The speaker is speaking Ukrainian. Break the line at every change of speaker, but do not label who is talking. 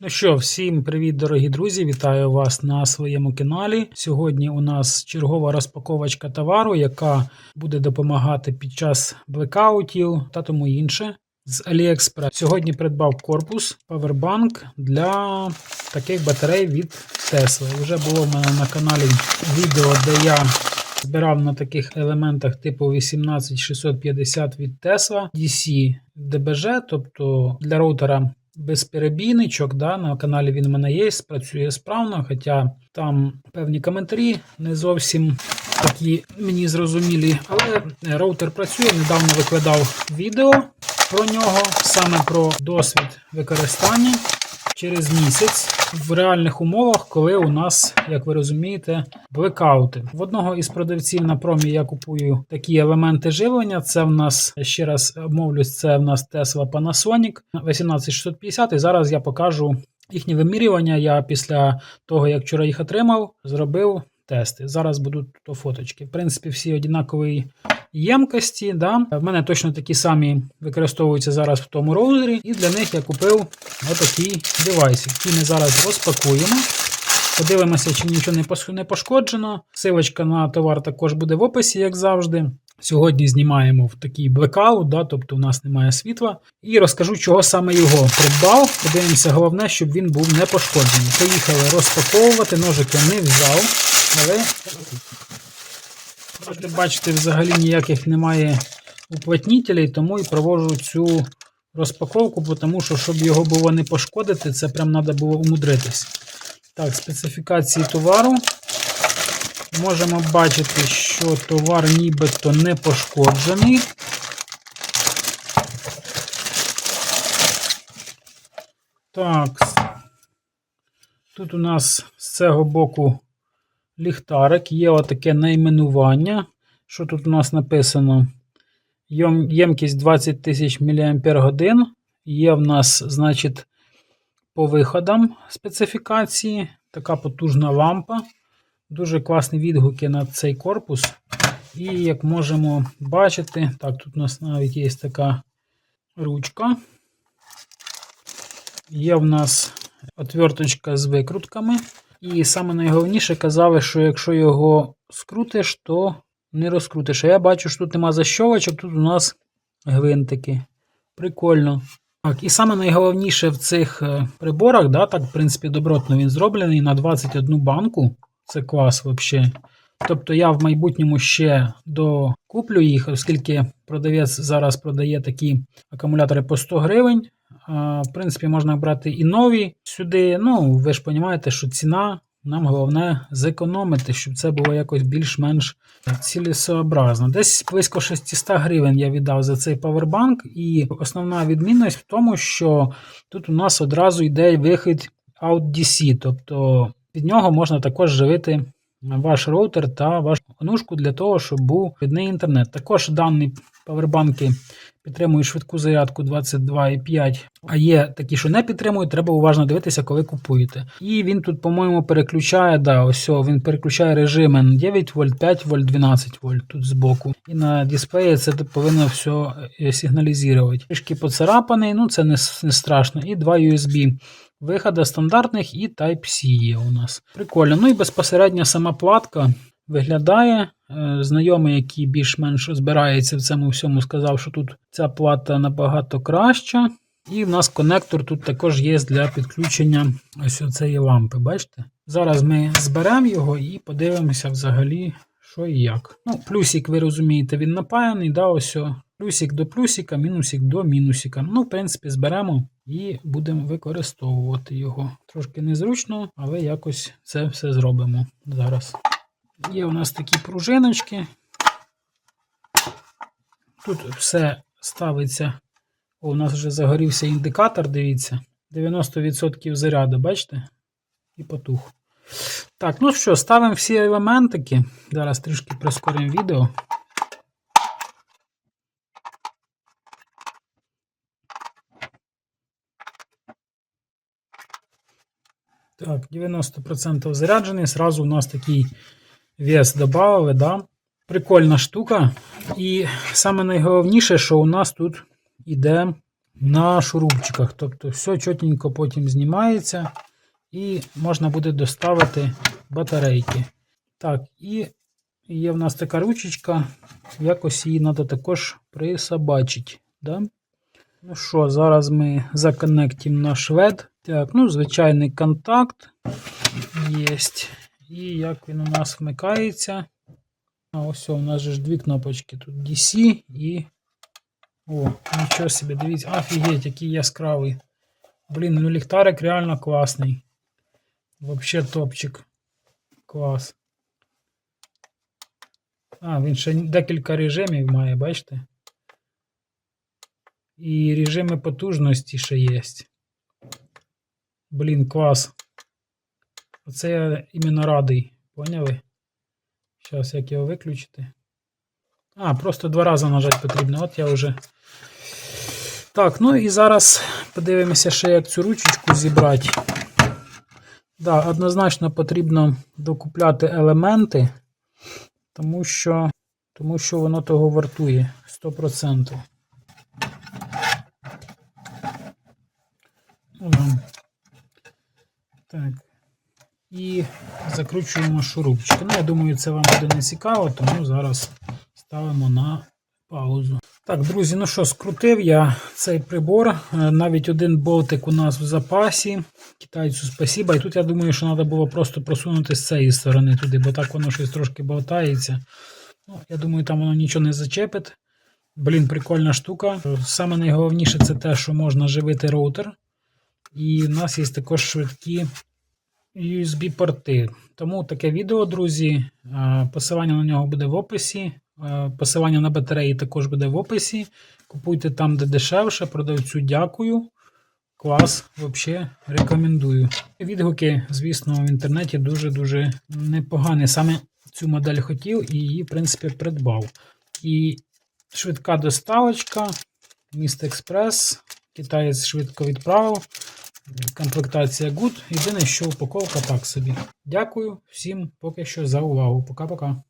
Ну що, всім привіт, дорогі друзі! Вітаю вас на своєму каналі. Сьогодні у нас чергова розпаковочка товару, яка буде допомагати під час блекаутів та тому інше. З AliExpress. Сьогодні придбав корпус Powerbank для таких батарей від Tesla. Вже було в мене на каналі відео, де я збирав на таких елементах типу 18650 від Tesla DC DBG, тобто для роутера без перебійничок. Да, На каналі він в мене є, працює справно, хоча там певні коментарі не зовсім такі мені зрозумілі. Але роутер працює, недавно викладав відео про нього, саме про досвід використання через місяць в реальних умовах, коли у нас, як ви розумієте, блекаути. В одного із продавців на промі я купую такі елементи живлення. Це в нас, ще раз обмовлюсь, це в нас Tesla Panasonic 18650. І зараз я покажу їхні вимірювання. Я після того, як вчора їх отримав, зробив тести. Зараз будуть то фоточки. В принципі, всі однакові ємкості. Да? В мене точно такі самі використовуються зараз в тому роутері, і для них я купив отакий девайс, який ми зараз розпакуємо. Подивимося, чи нічого не пошкоджено. Силочка на товар також буде в описі, як завжди. Сьогодні знімаємо в такий блекаут, да, тобто у нас немає світла. І розкажу, чого саме його придбав. Подивимося, головне, щоб він був не пошкоджений. Поїхали розпаковувати, ножик я не взяв, але Можете бачите, взагалі ніяких немає уплотнітелей, тому і проводжу цю розпаковку, тому що, щоб його було не пошкодити, це прям треба було умудритись. Так, специфікації товару. Можемо бачити, що товар нібито не пошкоджений. Так, тут у нас з цього боку ліхтарик, є отаке найменування. Що тут у нас написано? Ємкість 20 тисяч мАч. Є в нас, значить, по виходам специфікації. Така потужна лампа. Дуже класні відгуки на цей корпус. І як можемо бачити, так, тут у нас навіть є така ручка. Є в нас отверточка з викрутками. І саме найголовніше казали, що якщо його скрутиш, то не розкрутиш. А я бачу, що тут нема защолочок, тут у нас гвинтики. Прикольно. Так, І саме найголовніше в цих е, приборах, да, так, в принципі, добротно він зроблений на 21 банку. Це клас взагалі. Тобто я в майбутньому ще докуплю їх, оскільки продавець зараз продає такі акумулятори по 100 гривень. В принципі, можна брати і нові сюди. Ну, ви ж розумієте, що ціна нам головне зекономити, щоб це було якось більш-менш цілесообразно. Десь близько 600 гривень я віддав за цей павербанк, і основна відмінність в тому, що тут у нас одразу йде вихід Out-DC, тобто від нього можна також живити ваш роутер та вашу онушку для того, щоб був видний інтернет. Також дані павербанки підтримують швидку зарядку 22,5, а є такі, що не підтримують, треба уважно дивитися, коли купуєте. І він тут, по-моєму, переключає, да, ось він переключає режими 9 вольт, 5 вольт, 12 вольт тут збоку. І на дисплеї це повинно все сигналізувати. Трішки поцарапаний, ну це не, не страшно. І два USB. Виходи стандартних і Type-C є у нас. Прикольно. Ну і безпосередньо сама платка виглядає. Е, знайомий, який більш-менш розбирається в цьому всьому, сказав, що тут ця плата набагато краща. І в нас конектор тут також є для підключення ось цієї лампи. Бачите? Зараз ми зберемо його і подивимося взагалі, що і як. Ну, Плюсик, ви розумієте, він напаяний. да, ось Плюсик до плюсика, мінусик до мінусика. Ну, в принципі, зберемо і будемо використовувати його. Трошки незручно, але якось це все зробимо зараз. Є у нас такі пружиночки. Тут все ставиться. О, у нас вже загорівся індикатор, дивіться. 90% заряду, бачите? І потух. Так, ну що, ставимо всі елементики. Зараз трішки прискоримо відео. Так, 90% заряджений. Сразу у нас такий вес додали, да? Прикольна штука. І саме найголовніше, що у нас тут іде на шурупчиках. Тобто все чотенько потім знімається і можна буде доставити батарейки. Так, і є в нас така ручечка, якось її треба також присобачити. Да? Ну що, зараз ми законектимо наш вед. Так, ну, звичайний контакт є. І як він у нас вмикається. А ось у нас же ж дві кнопочки. Тут DC і. О, нічого собі, дивіться, офігеть, який яскравий. Блін, ну ліхтарик реально класний. Вообще топчик. Клас. А, він ще декілька режимів має, бачите? І режими потужності ще є. Блін, клас. Оце я іменно радий. Поняли? Зараз як його виключити. А, просто два рази нажати потрібно. От я вже. Так, ну і зараз подивимося ще, як цю ручечку зібрати. Да, однозначно потрібно докупляти елементи, тому що, тому що воно того вартує 100%. Ага. Так. І закручуємо шурупчики. Ну, я думаю, це вам буде не цікаво, тому зараз ставимо на паузу. Так, друзі, ну що, скрутив я цей прибор. Е, Навіть один болтик у нас в запасі. Китайцю спасіба. І тут я думаю, що треба було просто просунути з цієї сторони туди, бо так воно щось трошки болтається. Ну, Я думаю, там воно нічого не зачепить. Блін, прикольна штука. Саме найголовніше це те, що можна живити роутер. І в нас є також швидкі USB-порти. Тому таке відео, друзі. Е, Посилання на нього буде в описі. Е, Посилання на батареї також буде в описі. Купуйте там, де дешевше. Продавцю дякую. Клас, взагалі рекомендую. Відгуки, звісно, в інтернеті дуже-дуже непогані. Саме цю модель хотів і її, в принципі, придбав. І швидка доставочка, міст Експрес. Китаєць швидко відправив. Комплектація good. Єдине, що упаковка так собі. Дякую всім поки що за увагу. Пока-пока.